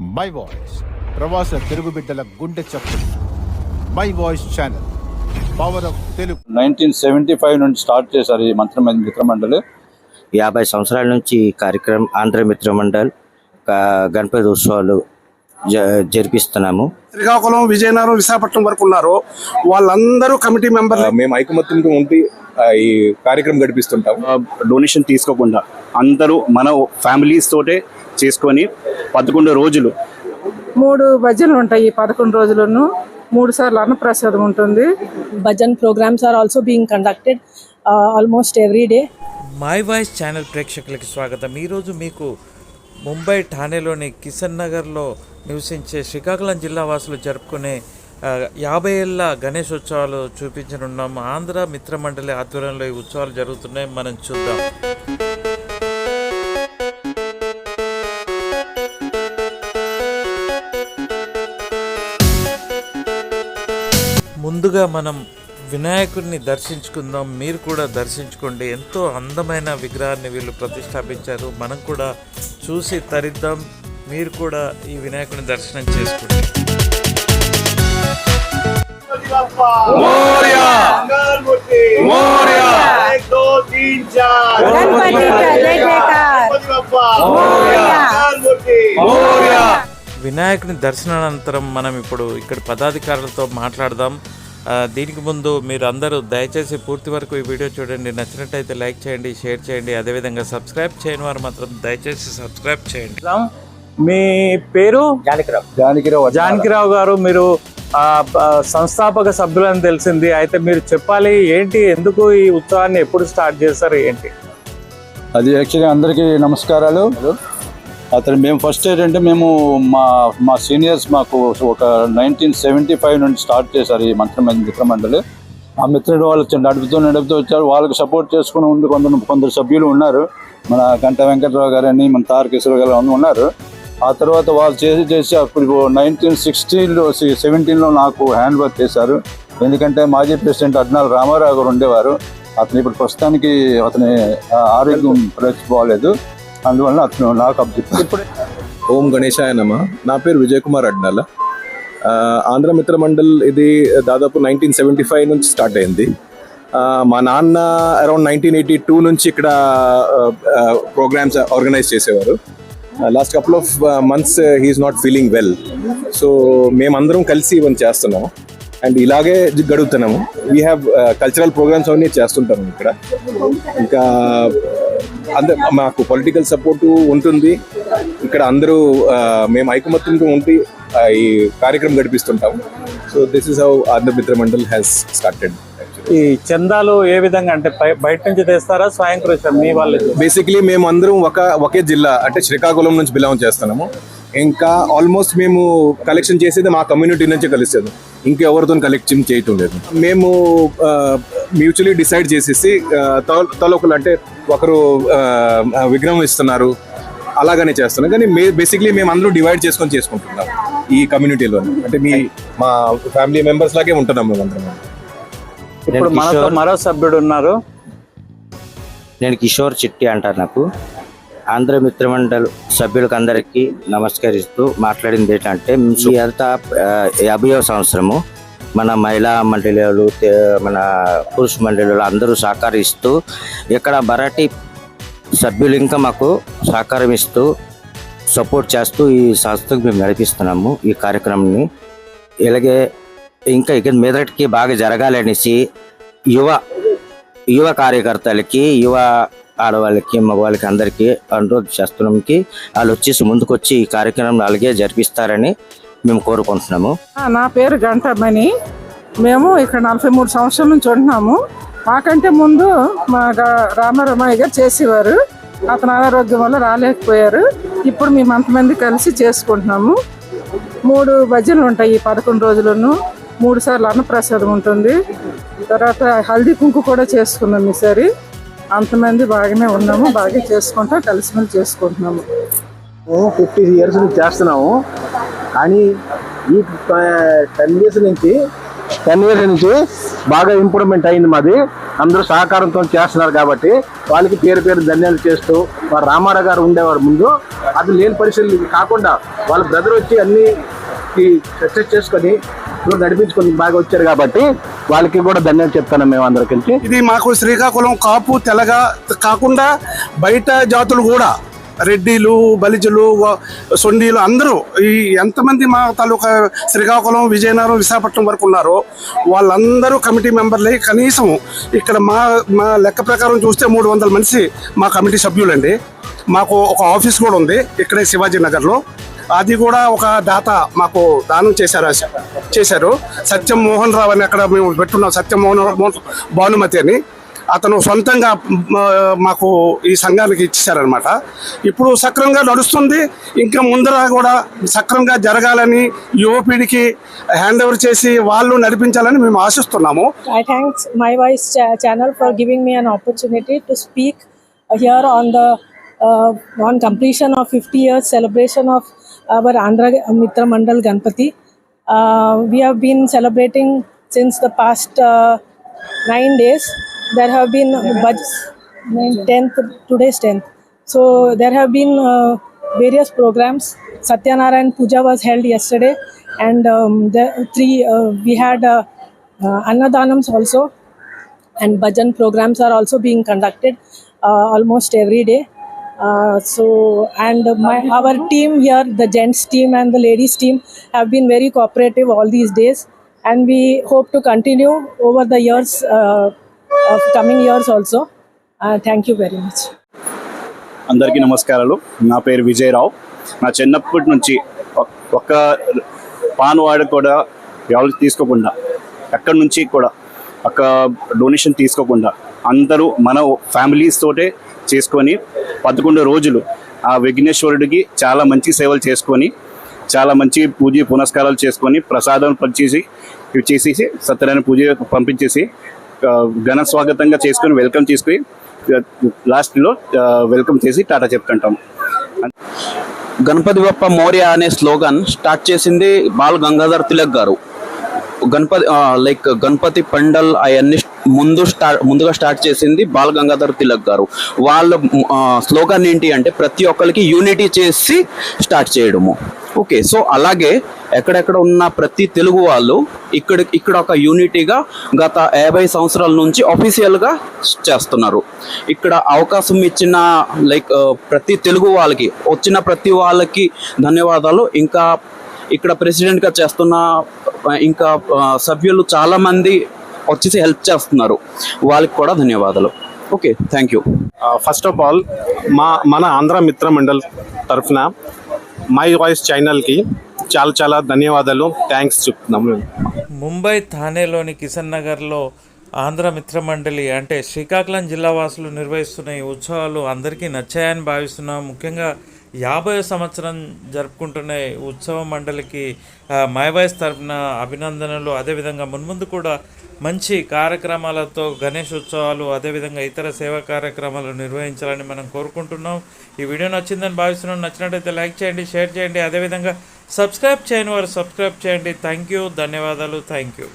My voice ప్రవాస తెలుగు బిడ్డల గుండె చప్పుడు. My voice channel power of Telugu nineteen seventy five నుండి స్టార్ట్ చేశారు ఈ మంత్రి మిత్రమండలి. యాభై సంవత్సరాల నుంచి ఈ కార్యక్రమం ఆంధ్ర మిత్ర మండల్ గణపతి ఉత్సవాలు జరిపిస్తున్నాము. శ్రీకాకుళం విజయనగరం విశాఖపట్నం వరకు ఉన్నారు. వాళ్ళందరూ కమిటీ మెంబర్లు. మేము ఐకమత్యంతో ఉండి ఈ కార్యక్రమం గడిపిస్తుంటాం డొనేషన్ తీసుకోకుండా అందరూ మన ఫ్యామిలీస్ తోటే చేసుకొని పదకొండు రోజులు. మూడు భజనలు ఉంటాయి ఈ పదకొండు రోజులను. మూడు సార్లు అన్నప్రసాదం ఉంటుంది. Bhajan programmes are also being conducted almost every day my voice channel ప్రేక్షకులకి స్వాగతం. ఈరోజు మీకు ముంబై ఠానేలోని కిషన్ నగర్లో నివసించే శ్రీకాకుళం జిల్లా వాసులు జరుపుకునే యాభై ఏళ్ళ గణేష్ ఉత్సవాలు చూపించనున్నాం. ఆంధ్ర మిత్రమండలి ఆధ్వర్యంలో ఈ ఉత్సవాలు జరుగుతున్నాయి. మనం చూద్దాం. ముందుగా మనం వినాయకుడిని దర్శించుకుందాం మీరు కూడా దర్శించుకోండి. ఎంతో అందమైన విగ్రహాన్ని వీళ్ళు ప్రతిష్టాపించారు. మనం కూడా చూసి తరిద్దాం. మీరు కూడా ఈ వినాయకుడిని దర్శనం చేసుకోండి. వినాయకుని దర్శనానంతరం మనం ఇప్పుడు ఇక్కడ పదాధికారులతో మాట్లాడదాం. దీనికి ముందు మీరు అందరూ దయచేసి పూర్తి వరకు ఈ వీడియో చూడండి. నచ్చినట్టయితే లైక్ చేయండి షేర్ చేయండి. అదేవిధంగా సబ్స్క్రైబ్ చేయని వారు మాత్రం దయచేసి సబ్స్క్రైబ్ చేయండి. మీ పేరు? జానకిరావు. జానకిరావు. గారు మీరు సంస్థాపక సభ్యులని తెలిసింది. అయితే మీరు చెప్పాలి ఏంటి? ఎందుకు ఈ ఉత్సవాన్ని ఎప్పుడు స్టార్ట్ చేస్తారు ఏంటి? అది యాక్చువల్లీ అందరికీ నమస్కారాలు. అతను మేము ఫస్ట్ ఏంటంటే మేము మా మా సీనియర్స్ మాకు ఒక నైన్టీన్ సెవెంటీ ఫైవ్ నుండి స్టార్ట్ చేశారు ఈ మంత్రి మిత్రమండలి. ఆ మిత్రుడు వాళ్ళు నడుపుతూ నడుపుతూ వచ్చారు. వాళ్ళకి సపోర్ట్ చేసుకుని ఉండి కొందరు కొందరు సభ్యులు ఉన్నారు. మన గంట వెంకటరావు గారని మన తారకేశ్వర గారు అని ఉన్నారు. ఆ తర్వాత వాళ్ళు చేసి చేసి అప్పుడు నైన్టీన్ సిక్స్టీన్లో సెవెంటీన్లో నాకు హ్యాండ్ వర్క్ చేశారు. ఎందుకంటే మాజీ ప్రెసిడెంట్ అడ్నాల్ రామారావు గారు ఉండేవారు. అతను ఇప్పుడు ప్రస్తుతానికి అతని ఆరోగ్యం ప్రవేశ బాగాలేదు అందువల్ల అతను నాకు అప్పచెప్పారు ఓం గణేశాయ నమ. నా పేరు విజయ్ కుమార్ అడ్నాల ఆంధ్ర మిత్ర మండల్ ఇది దాదాపు నైన్టీన్ సెవెంటీ ఫైవ్ నుంచి స్టార్ట్ అయింది. మా నాన్న అరౌండ్ నైన్టీన్ ఎయిటీ టూ నుంచి ఇక్కడ ప్రోగ్రామ్స్ ఆర్గనైజ్ చేసేవారు. Last couple of months he's not feeling well so మేమందరం కలిసి ఇవన్నీ చేస్తున్నాము. అండ్ ఇలాగే గడుగుతున్నాము. వీ హ్యావ్ కల్చరల్ ప్రోగ్రామ్స్ అవన్నీ చేస్తుంటాము ఇక్కడ. ఇంకా అందరు మాకు పొలిటికల్ సపోర్టు ఉంటుంది. ఇక్కడ అందరూ మేము ఐకమత్యంతో ఉండి ఈ కార్యక్రమం గడిపిస్తుంటాం so this is how Andhra Mitra Mandal has started ఈ చందాలు ఏ విధంగా అంటే బయ- బయట నుంచి తెస్తారా స్వయం కృషి మీ వాళ్ళు? బేసిక్లీ మేము అందరం ఒక ఒకే జిల్లా అంటే శ్రీకాకుళం నుంచి బిలాంగ్ చేస్తున్నాము. ఇంకా ఆల్మోస్ట్ మేము కలెక్షన్ చేసేది మా కమ్యూనిటీ నుంచే కలుస్తుంది. ఇంకెవరితో కలెక్షన్ చేయటం లేదు. మేము మ్యూచువలీ డిసైడ్ చేసేసి తలొకలు అంటే ఒకరు విగ్రహం ఇస్తున్నారు అలాగనే చేస్తున్నాం కానీ మే బేసిక్లీ మేము అందరూ డివైడ్ చేసుకొని చేసుకుంటున్నాం ఈ కమ్యూనిటీలో అంటే మీ మా ఫ్యామిలీ మెంబర్స్ లాగే ఉంటున్నాం మేము అందరం. ఇప్పుడు మనతో. మరో సభ్యుడు ఉన్నారు. నేను కిషోర్ చిట్టి అంటారు నాకు. ఆంధ్ర మిత్ర మండల్ సభ్యులకు అందరికీ నమస్కరిస్తూ మాట్లాడింది ఏంటంటే ఈ అంతా యాభైవ సంవత్సరము మన మహిళా మండలిలు మన పురుష మండలిలు అందరూ సహకరిస్తూ ఇక్కడ మరాఠీ సభ్యులు ఇంకా మాకు సహకారం ఇస్తూ సపోర్ట్ చేస్తూ ఈ సంస్థకు మేము నడిపిస్తున్నాము ఈ కార్యక్రమాన్ని. ఇలాగే ఇంకా ఇక మీదటికి బాగా జరగాలనేసి యువ యువ కార్యకర్తలకి యువ ఆడవాళ్ళకి మగవాళ్ళకి అందరికీ అనురోధ చేస్తున్నాంకి వాళ్ళు వచ్చేసి ముందుకొచ్చి ఈ కార్యక్రమం అలాగే జరిపిస్తారని మేము కోరుకుంటున్నాము. ఆ, నా పేరు గంటమణి మేము ఇక్కడ నలభై మూడు సంవత్సరాల నుంచి ఉంటున్నాము. మాకంటే ముందు మా రామారామయ్య గారు చేసేవారు. అతను అనారోగ్యం వల్ల రాలేకపోయారు. ఇప్పుడు మేము అంతమంది కలిసి చేసుకుంటున్నాము. మూడు భజనలు ఉంటాయి ఈ పదకొండు రోజులను మూడు సార్లు అన్నప్రసాదం ఉంటుంది. తర్వాత హల్దీ కుంకు కూడా చేసుకున్నాం ఈసారి. అంతమంది బాగానే ఉన్నాము బాగా చేసుకుంటాం కలిసిమెలిసి చేసుకుంటున్నాము. ఫిఫ్టీ ఇయర్స్ నుంచి చేస్తున్నాము. కానీ ఈ టెన్ ఇయర్స్ నుంచి టెన్ ఇయర్స్ నుంచి బాగా ఇంప్రూవ్మెంట్ అయింది మాది. అందరూ సహకారంతో చేస్తున్నారు కాబట్టి వాళ్ళకి పేరు పేరు ధన్యాలు చేస్తూ వారు రామారావు గారు ఉండేవారు ముందు. అది లేని పరిస్థితులు ఇది కాకుండా వాళ్ళ బ్రదర్ వచ్చి అన్ని సక్సెస్ చేసుకొని నడిపించుకొని బాగా వచ్చారు కాబట్టి వాళ్ళకి కూడా ధన్యవాదాలు చెప్తాను మేము అందరికీ. ఇది మాకు శ్రీకాకుళం కాపు తెలగ కాకుండా బయట జాతులు కూడా రెడ్డిలు బలిజులు సొండీలు అందరూ ఈ ఎంతమంది మా తాలూకా శ్రీకాకుళం విజయనగరం విశాఖపట్నం వరకు ఉన్నారో వాళ్ళందరూ కమిటీ మెంబర్లే. కనీసం ఇక్కడ మా మా లెక్క ప్రకారం చూస్తే మూడు వందల మనిషి మా కమిటీ సభ్యులండి. మాకు ఒక ఆఫీస్ కూడా ఉంది ఇక్కడే శివాజీ నగర్లో. అది కూడా ఒక దాత మాకు దానం చేశారు చేశారు. సత్యం మోహన్ రావు అని అక్కడ మేము పెట్టున్నాం. సత్యం మోహన్ భానుమతి అని. అతను సొంతంగా మాకు ఈ సంఘానికి ఇచ్చేశారనమాట ఇప్పుడు సక్రమంగా నడుస్తుంది. ఇంకా ముందర కూడా సక్రమంగా జరగాలని యువపీడికి హ్యాండ్ ఓవర్ చేసి వాళ్ళు నడిపించాలని మేము ఆశిస్తున్నాము. I thanks my voice channel for giving me an opportunity to speak here on the on completion of fifty years celebration of our Andhra Mitra Mandal Ganapati we been celebrating since the past nine days There have been budgets, 10th, today's 10th. So there have been uh, various programs. Satyanarayan Puja was held yesterday, and um, the three uh, we had uh, uh, also, and bhajan programs are also being conducted uh, almost every day. Uh, so and my our team here, the gents team and the ladies team, have been very cooperative all these days, and we hope to continue over the years, uh, of coming years also thank you very much అందరికీ నమస్కారాలు. నా పేరు విజయరావు. నా చిన్నప్పటి నుంచి ఒక్క pan వాడు కూడా ఎవరికి తీసుకోకుండా ఎక్కడి నుంచి కూడా ఒక డొనేషన్ తీసుకోకుండా అందరూ మన ఫ్యామిలీస్ తోటే చేసుకొని పదకొండు రోజులు ఆ విఘ్నేశ్వరుడికి చాలా మంచి సేవలు చేసుకొని చాలా మంచి పూజ పునస్కారాలు చేసుకొని ప్రసాదం పనిచేసి ఇవి చేసేసి సత్యనారాయణ పూజ పంపించేసి ఘన స్వాగతంగా చేసుకుని వెల్కమ్ చేసుకుని లాస్ట్లో వెల్కమ్ చేసి టాటా చెప్తుంటాం గణపతి బప్ప మౌర్య అనే స్లోగన్ స్టార్ట్ చేసింది బాల్ గంగాధర్ తిలక్ గారు. గణపతి లైక్ గణపతి పండల్ అవన్నీ ముందు స్టార్ట్ ముందుగా స్టార్ట్ చేసింది బాల్ గంగాధర్ తిలక్ గారు. వాళ్ళ స్లోగన్ ఏంటి అంటే ప్రతి ఒక్కరికి యూనిటీ చేసి స్టార్ట్ చేయడము. ఓకే సో అలాగే ఎక్కడెక్కడ ఉన్న ప్రతి తెలుగు వాళ్ళు ఇక్కడ ఇక్కడ ఒక యూనిటీగా గత యాభై సంవత్సరాల నుంచి అఫీషియల్గా చేస్తున్నారు. ఇక్కడ అవకాశం ఇచ్చిన లైక్ uh, ప్రతి తెలుగు వాళ్ళకి వచ్చిన ప్రతి వాళ్ళకి ధన్యవాదాలు. ఇంకా ఇక్కడ ప్రెసిడెంట్గా చేస్తున్న uh, ఇంకా uh, సభ్యులు చాలామంది వచ్చేసి హెల్ప్ చేస్తున్నారు. వాళ్ళకి కూడా ధన్యవాదాలు. Okay thank you first of all మా మన ఆంధ్ర మిత్ర మండల్ తరఫున మై వాయిస్ ఛానల్కి చాలా చాలా ధన్యవాదాలు. థ్యాంక్స్ చెప్తున్నాము. మేము ముంబై థానేలోని కిషన్ నగర్లో ఆంధ్ర మిత్ర మండలి అంటే శ్రీకాకుళం జిల్లా వాసులు నిర్వహిస్తున్న ఈ ఉత్సవాలు అందరికీ నచ్చాయని భావిస్తున్నాం. ముఖ్యంగా యాభై సంవత్సరం జరుపుకుంటున్న ఉత్సవ మండలికి మైవాయిస్ తరఫున అభినందనలు. అదేవిధంగా మున్ముందు కూడా మంచి కార్యక్రమాలతో గణేష్ ఉత్సవాలు అదేవిధంగా ఇతర సేవా కార్యక్రమాలు నిర్వహించాలని మనం కోరుకుంటున్నాం. ఈ వీడియో నచ్చిందని భావిస్తున్నాం. నచ్చినట్టయితే లైక్ చేయండి షేర్ చేయండి. అదేవిధంగా సబ్స్క్రైబ్ చేయని వారు సబ్స్క్రైబ్ చేయండి. Thank you. ధన్యవాదాలు. Thank you.